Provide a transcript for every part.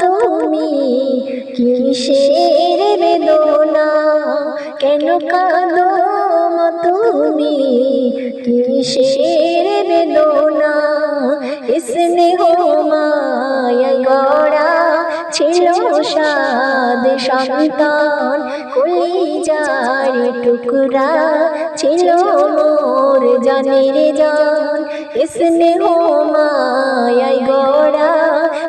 তুমি কিসের বেদনা? কেন কাঁদো তুমি কিসের বেদনা? স্নেহ মায়া গড়া ছিল সাদ সন্তান। কলিজার টুকরা ছিল মোর জানের জান। স্নেহ মায়াই গড়া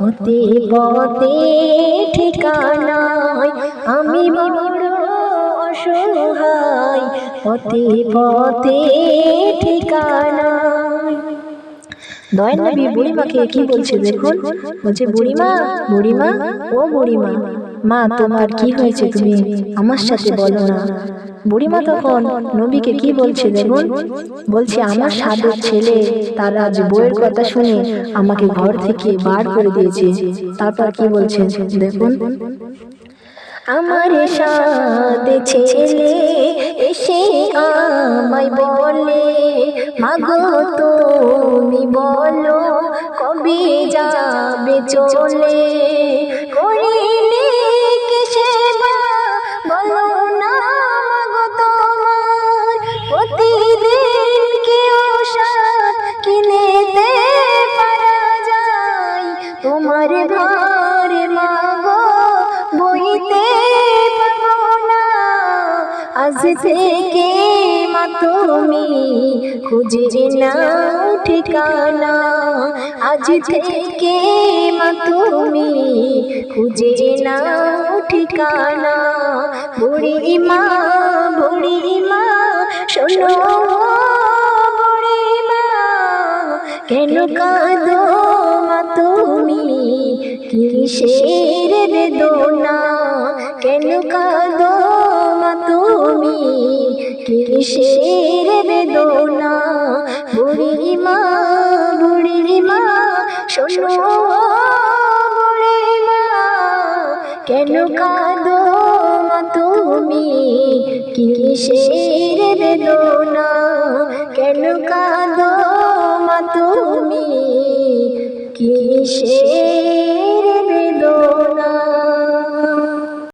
পথে পথে ঠিকানায় আমি বড় অসহায়। পথে পথে ঠিকানায় নবী বুড়িমাকে কি বলছে দেখুন বলছে বুড়িমা বুড়িমা ও বুড়িমা মা তোমার কি হয়েছে তুমি? আমার সাথে বলো না। বুড়িমা তখন নবীকে কি বলছে দেখুন? বলছে আমার সাধুর ছেলে তার আজ বইয়ের কথা শুনে আমাকে ঘর থেকে বার করে দিয়েছে। তারপর কি বলছে দেখুন? আমার সাথে ছেলে এসে আমায় বলে চলে আজ থেকে মা তুমি খুঁজে নাও ঠিকানা। আজ থেকে মা তুমি খুঁজে নাও ঠিকানা। বুড়ি মা বুড়ি মা, শোনো বুড়ি মা, কেন কাঁদো মা তুমি? কিসের বেদনা? কেন কাঁদো কিসের দোনা বুড়ি মা বুড়ি মা, শোনো বুড়ি মা, কেন কাঁদো তুমি? কিসের দোনা কেন কাঁদো তুমি? কিসের